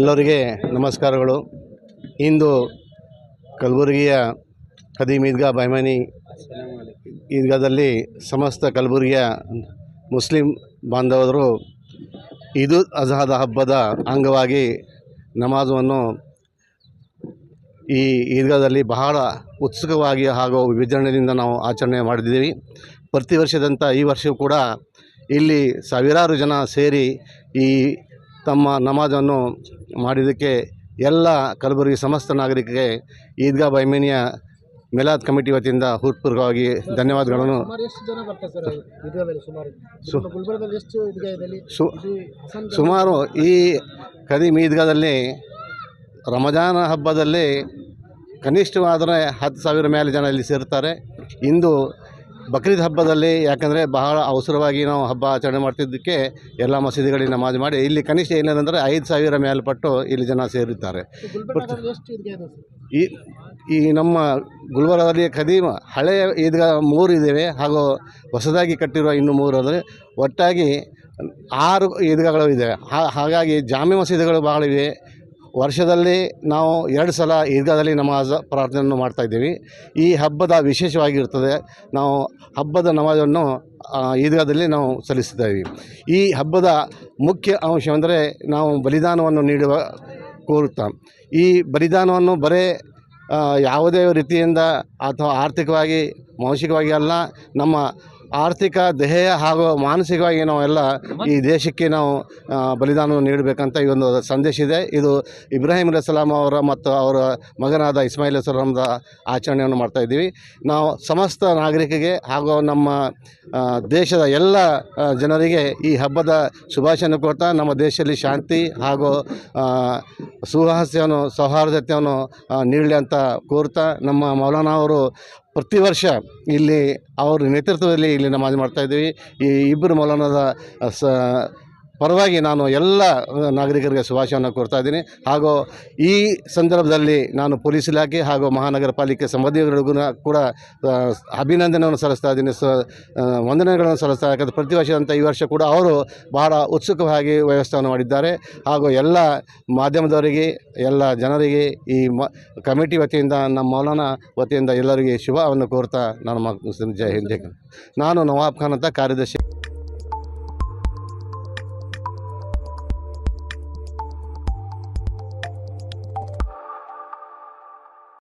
ಎಲ್ಲರಿಗೆ ನಮಸ್ಕಾರಗಳು. ಇಂದು ಕಲಬುರಗಿಯ ಖದೀಮ್ ಈದ್ಗಾ ಬೈಮಾನಿ ಈದ್ಗಾದಲ್ಲಿ ಸಮಸ್ತ ಕಲಬುರಗಿಯ ಮುಸ್ಲಿಂ ಬಾಂಧವರು ಇದು ಅಜಹದ ಹಬ್ಬದ ಅಂಗವಾಗಿ ನಮಾಜವನ್ನು ಈ ಈದ್ಗಾದಲ್ಲಿ ಬಹಳ ಉತ್ಸುಕವಾಗಿ ಹಾಗೂ ವಿಜೃಂಭಣೆಯಿಂದ ನಾವು ಆಚರಣೆ ಮಾಡಿದ್ದೀವಿ. ಪ್ರತಿ ವರ್ಷದಂಥ ಈ ವರ್ಷವೂ ಕೂಡ ಇಲ್ಲಿ ಸಾವಿರಾರು ಜನ ಸೇರಿ ಈ ತಮ್ಮ ನಮಾಜನ್ನು ಮಾಡಿದ್ದಕ್ಕೆ ಎಲ್ಲ ಕಲಬುರಗಿ ಸಮಸ್ತ ನಾಗರಿಕರಿಗೆ ಈದ್ಗಾ ಬೈಮಿನಿಯ ಮಿಲಾದ್ ಕಮಿಟಿ ವತಿಯಿಂದ ಹೃತ್ಪೂರ್ವಕವಾಗಿ ಧನ್ಯವಾದಗಳನ್ನು ಸುಮಾರು ಈ ಕದೀಮ್ ಈದ್ಗಾದಲ್ಲಿ ರಮಜಾನ ಹಬ್ಬದಲ್ಲಿ ಕನಿಷ್ಠವಾದರೆ ಹತ್ತು ಸಾವಿರ ಮೇಲೆ ಜನ ಇಲ್ಲಿ ಸೇರ್ತಾರೆ. ಇಂದು ಬಕ್ರೀದ್ ಹಬ್ಬದಲ್ಲಿ ಯಾಕಂದರೆ ಬಹಳ ಅವಸರವಾಗಿ ನಾವು ಹಬ್ಬ ಆಚರಣೆ ಮಾಡ್ತಿದ್ದಕ್ಕೆ ಎಲ್ಲ ಮಸೀದಿಗಳಿಗೆ ನಮಾಜ್ ಮಾಡಿ ಇಲ್ಲಿ ಕನಿಷ್ಠ ಏನೇನೆಂದರೆ ಐದು ಸಾವಿರ ಮೇಲ್ಪಟ್ಟು ಇಲ್ಲಿ ಜನ ಸೇರುತ್ತಾರೆ ಗುಲ್ಬರ್ಗದಲ್ಲಿ ಎಷ್ಟು ಈದ್ಗಾ ಇದೆ ಸರ್? ಈ ಈ ನಮ್ಮ ಗುಲ್ಬರ್ಗದಲ್ಲಿ ಖದೀಮ ಹಳೆಯ ಈದ್ಗಾ ಮೂರು ಇದ್ದೇವೆ ಹಾಗೂ ಹೊಸದಾಗಿ ಕಟ್ಟಿರುವ ಇನ್ನು ಮೂರು ಅಂದರೆ ಒಟ್ಟಾಗಿ ಆರು ಈದ್ಗಾಗಳು ಇದ್ದಾವೆ. ಹಾಗಾಗಿ ಜಾಮಿ ಮಸೀದಿಗಳು ಬಹಳ ಇವೆ. ವರ್ಷದಲ್ಲಿ ನಾವು ಎರಡು ಸಲ ಈದ್ಗಾದಲ್ಲಿ ನಮಾಜ್ ಪ್ರಾರ್ಥನೆಯನ್ನು ಮಾಡ್ತಾಯಿದ್ದೀವಿ ಈ ಹಬ್ಬದ ವಿಶೇಷವಾಗಿರ್ತದೆ ನಾವು ಹಬ್ಬದ ನಮಾಜನ್ನು ಈದ್ಗಾದಲ್ಲಿ ನಾವು ಸಲ್ಲಿಸ್ತಾ ಇದ್ದೀವಿ. ಈ ಹಬ್ಬದ ಮುಖ್ಯ ಅಂಶವೆಂದರೆ ನಾವು ಬಲಿದಾನವನ್ನು ನೀಡುವ ಕೋರುತ್ತಾ. ಈ ಬಲಿದಾನವನ್ನು ಬರೇ ಯಾವುದೇ ರೀತಿಯಿಂದ ಅಥವಾ ಆರ್ಥಿಕವಾಗಿ, ಮಾನಸಿಕವಾಗಿ ಅಲ್ಲ, ನಮ್ಮ ಆರ್ಥಿಕ ದೇಹ ಹಾಗೂ ಮಾನಸಿಕವಾಗಿ ನಾವೆಲ್ಲ ಈ ದೇಶಕ್ಕೆ ನಾವು ಬಲಿದಾನ ಬಲಿದಾನವನ್ನು ನೀಡಬೇಕಂತ ಈ ಒಂದು ಸಂದೇಶ ಇದೆ. ಇದು ಇಬ್ರಾಹಿಂ ಅಲಿಸ್ಲಾಂ ಅವರ ಮತ್ತು ಅವರ ಮಗನಾದ ಇಸ್ಮಾಯಿಲ್ ಅಲೈಹಿಸ್ಸಲಾಂದ ಆಚರಣೆಯನ್ನು ಮಾಡ್ತಾ ಇದ್ದೀವಿ. ನಾವು ಸಮಸ್ತ ನಾಗರಿಕರಿಗೆ ಹಾಗೂ ನಮ್ಮ ದೇಶದ ಎಲ್ಲ ಜನರಿಗೆ ಈ ಹಬ್ಬದ ಶುಭಾಶಯನ್ನು ಕೊಡ್ತಾ ನಮ್ಮ ದೇಶದಲ್ಲಿ ಶಾಂತಿ ಹಾಗೂ ಸುಹಾಸ್ಯವನ್ನು ಸೌಹಾರ್ದತೆಯನ್ನು ನೀಡಲಿ ಅಂತ ಕೋರ್ತಾ ನಮ್ಮ ಮೌಲಾನಾ ಅವರು ಪ್ರತಿ ವರ್ಷ ಇಲ್ಲಿ ಅವ್ರ ನೇತೃತ್ವದಲ್ಲಿ ಇಲ್ಲಿ ನಮಾಜ್ ಮಾಡ್ತಾ ಇದ್ದೀವಿ. ಈ ಇಬ್ಬರು ಮೌಲಾನದ ಸ ಪರವಾಗಿ ನಾನು ಎಲ್ಲ ನಾಗರಿಕರಿಗೆ ಶುಭಾಶಯವನ್ನು ಕೋರ್ತಾ ಇದ್ದೀನಿ. ಹಾಗೂ ಈ ಸಂದರ್ಭದಲ್ಲಿ ನಾನು ಪೊಲೀಸ್ ಇಲಾಖೆ ಹಾಗೂ ಮಹಾನಗರ ಪಾಲಿಕೆ ಸಂಬಂಧಿಗಳಿಗೂ ಕೂಡ ಅಭಿನಂದನೆಯನ್ನು ಸಲ್ಲಿಸ್ತಾ ಇದ್ದೀನಿ. ಸ ವಂದನೆಗಳನ್ನು ಸಲ್ಲಿಸ್ತಾ ಯಾಕಂದರೆ ಪ್ರತಿ ವರ್ಷದಂಥ ಈ ವರ್ಷ ಕೂಡ ಅವರು ಬಹಳ ಉತ್ಸುಕವಾಗಿ ವ್ಯವಸ್ಥೆಯನ್ನು ಮಾಡಿದ್ದಾರೆ. ಹಾಗೂ ಎಲ್ಲ ಮಾಧ್ಯಮದವರಿಗೆ, ಎಲ್ಲ ಜನರಿಗೆ, ಈ ಮ, ಕಮಿಟಿ ವತಿಯಿಂದ, ನಮ್ಮ ಮೌಲಾನ ವತಿಯಿಂದ ಎಲ್ಲರಿಗೆ ಶುಭವನ್ನು ಕೋರ್ತಾ ನಾನು ಜೈ ಹಿಂದೆ ನಾನು ನವಾಬ್ ಖಾನ್ ಅಂತ ಕಾರ್ಯದರ್ಶಿ.